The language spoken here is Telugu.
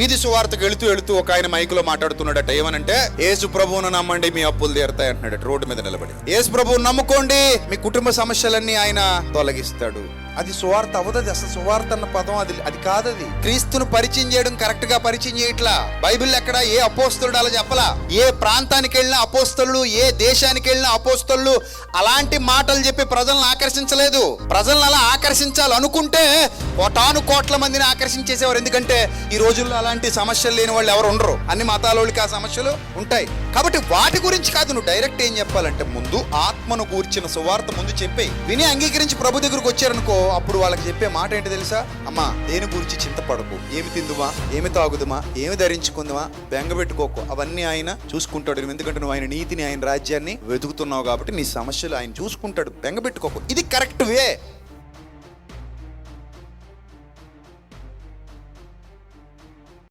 వీధి సువార్తకు వెళుతూ వెళుతూ ఒక ఆయన మైకులో మాట్లాడుతున్నాడట ఏమనంటే యేసు ప్రభువును నమ్మండి మీ అప్పులు తీరుతాయి అంటున్నాడు రోడ్డు మీద నిలబడి. యేసు ప్రభువును నమ్ముకోండి మీ కుటుంబ సమస్యలన్నీ ఆయన తొలగిస్తాడు. అది సువార్త అవదది అసలు సువార్త అన్న పదం అది అది కాదది. క్రీస్తును పరిచయం చేయడం కరెక్ట్గా పరిచయం చేయట్లా? బైబిల్ ఎక్కడ ఏ అపోస్తలుడు అలా చెప్పలా? ఏ ప్రాంతానికి వెళ్ళిన అపోస్తలు ఏ దేశానికి వెళ్ళిన అపోస్తలు అలాంటి మాటలు చెప్పి ప్రజలను ఆకర్షించలేదు. ప్రజలను అలా ఆకర్షించాలి అనుకుంటే కోటాను కోట్ల మందిని ఆకర్షించేసేవారు. ఎందుకంటే ఈ రోజుల్లో అలాంటి సమస్యలు లేని వాళ్ళు ఎవరు ఉండరు. అన్ని మతాల వాళ్ళకి ఆ సమస్యలు ఉంటాయి. కాబట్టి వాటి గురించి కాదు నువ్వు డైరెక్ట్ ఏం చెప్పాలంటే ముందు ఆత్మను కూర్చిన సువార్త ముందు చెప్పేయి. విని అంగీకరించి ప్రభు దగ్గరకు వచ్చారనుకో అప్పుడు వాళ్ళకి చెప్పే మాట ఏంటి తెలుసా? అమ్మా దేని గురించి చింతపడకు? ఏమి తిందుమా? ఏమి తాగుదుమా? ఏమి ధరించుకుందుమా? బెంగ పెట్టుకోకు. అవన్నీ ఆయన చూసుకుంటాడు. ఎందుకంటే నువ్వు ఆయన నీతిని ఆయన రాజ్యాన్ని వెతుకుతున్నావు కాబట్టి నీ సమస్యలు ఆయన చూసుకుంటాడు. బెంగ పెట్టుకోకు. ఇది కరెక్ట్ వే.